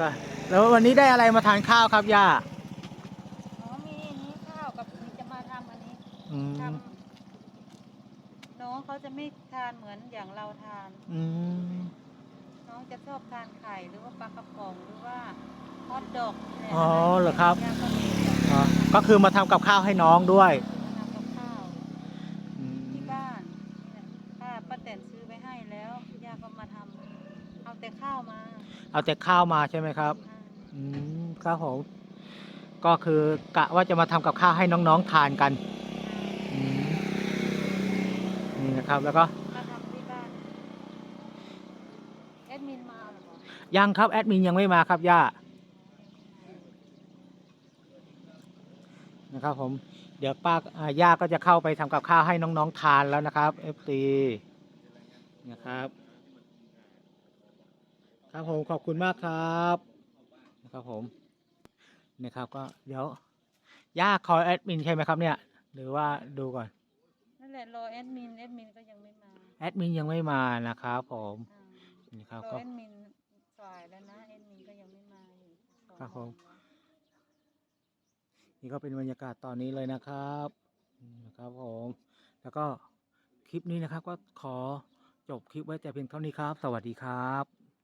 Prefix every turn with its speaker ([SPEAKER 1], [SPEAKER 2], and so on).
[SPEAKER 1] ก็แล้ววันนี้ได้อะไรมาทานข้าวครับย่า
[SPEAKER 2] อ๋อมีอันนี้ข้าวกับมีจะมาทำอันนี้
[SPEAKER 1] อืม
[SPEAKER 2] ทำน้องเขาจะไม่ทานเหมือนอย่างเราทาน
[SPEAKER 1] อืม
[SPEAKER 2] น้องจะชอบทานไข่หรือว่าปลากระป๋องหรือว่าฮอทดอกเนี่ย
[SPEAKER 1] อ๋อเหรอครับ
[SPEAKER 2] ย่าก็มี
[SPEAKER 1] อ๋อก็คือมาทำกับข้าวให้น้องด้วย
[SPEAKER 2] มาทำกับข้าว
[SPEAKER 1] อืม
[SPEAKER 2] ที่บ้านเนี่ยป้าป้าแตนซื้อไปให้แล้วย่าก็มาทำเอา แต่ข้าวมา
[SPEAKER 1] เอาแต่ข้าวมาใช่ไหมครับ
[SPEAKER 2] อ่า
[SPEAKER 1] อืมครับผมก็คือกะว่าจะมาทำกับข้าวให้น้องๆทานกันอืมนี่นะครับแล้วก็
[SPEAKER 2] มาทำที่บ้านแอดมินมาเหรอบอก
[SPEAKER 1] ยังครับแอดมินยังไม่มาครับย่านะครับผมเดี๋ยวป้าอ่าย่าก็จะเข้าไปทำกับข้าวให้น้องๆทานแล้วนะครับ FT นะครับ ครับผมขอบคุณมากครับนะครับผมนะครับก็เดี๋ยวย่าคอยแอดมินใช่ไหมครับเนี่ย หรือว่าดูก่อน
[SPEAKER 2] นั่นแหละรอแอดมินแอดมินก็ยังไม่มา
[SPEAKER 1] แอดมินยังไม่มานะครับผม
[SPEAKER 2] อ่า
[SPEAKER 1] นี่ครับ
[SPEAKER 2] รอ
[SPEAKER 1] ก็
[SPEAKER 2] แอดมินฝ่ายแล้วนะแอดมินก็ยังไม่มาอยู่สอง
[SPEAKER 1] ครับผม
[SPEAKER 2] วันแล้ว
[SPEAKER 1] นี่ก็เป็นบรรยากาศตอนนี้เลยนะครับอืมนะครับผม แล้วก็คลิปนี้นะครับก็ขอจบคลิปไว้แต่เพียงเท่านี้ครับ สวัสดีครับ